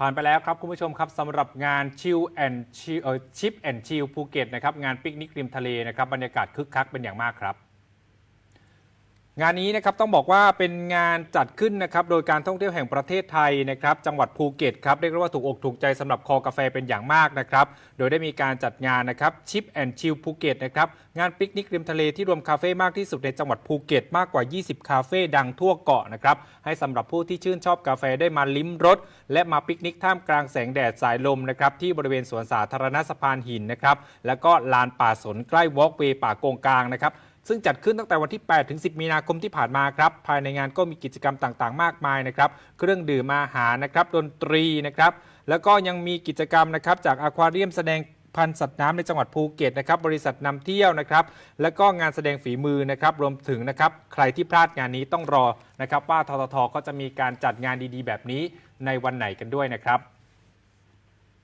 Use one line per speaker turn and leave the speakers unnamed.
ผ่านไปแล้วครับ คุณผู้ชมครับสำหรับงานชิลแอนชิลเออชิปแอนชิลภูเก็ตนะครับงานปิกนิกริมทะเลนะครับบรรยากาศคึกคักเป็นอย่างมากครับ งานนี้นะครับต้องบอกว่าเป็นงานจัดขึ้นนะครับโดยการท่องเที่ยวแห่งประเทศไทยนะครับจังหวัดภูเก็ตครับเรียกว่าถูกอกถูกใจสำหรับคอกาแฟเป็นอย่างมากนะครับโดยได้มีการจัดงานนะครับชิปแอนด์ชิลภูเก็ตนะครับงานปิกนิกริมทะเลที่รวมคาเฟ่มากที่สุดในจังหวัดภูเก็ตมากกว่า 20 คาเฟ่ดังทั่วเกาะนะครับให้สำหรับผู้ที่ชื่นชอบกาแฟได้มาลิ้มรสและมาปิกนิกท่ามกลางแสงแดดสายลมนะครับที่บริเวณสวนสาธารณะสะพานหินนะครับแล้วก็ลานป่าสนใกล้วอล์กเวย์ป่าโกงกลางนะครับ ซึ่งจัดขึ้นตั้งแต่วันที่ 8 ถึง 10 มีนาคมที่ผ่านมาครับ ภายในงานก็มีกิจกรรมต่างๆ มากมายนะครับ เครื่องดื่มอาหารนะครับ ดนตรีนะครับ แล้วก็ยังมีกิจกรรมนะครับจากอควาเรียมแสดงพันธุ์สัตว์น้ำในจังหวัดภูเก็ตนะครับ บริษัทนำเที่ยวนะครับ แล้วก็งานแสดงฝีมือนะครับ รวมถึงนะครับ ใครที่พลาดงานนี้ต้องรอนะครับว่าทททก็จะมีการจัดงานดีๆ แบบนี้ในวันไหนกันด้วยนะครับ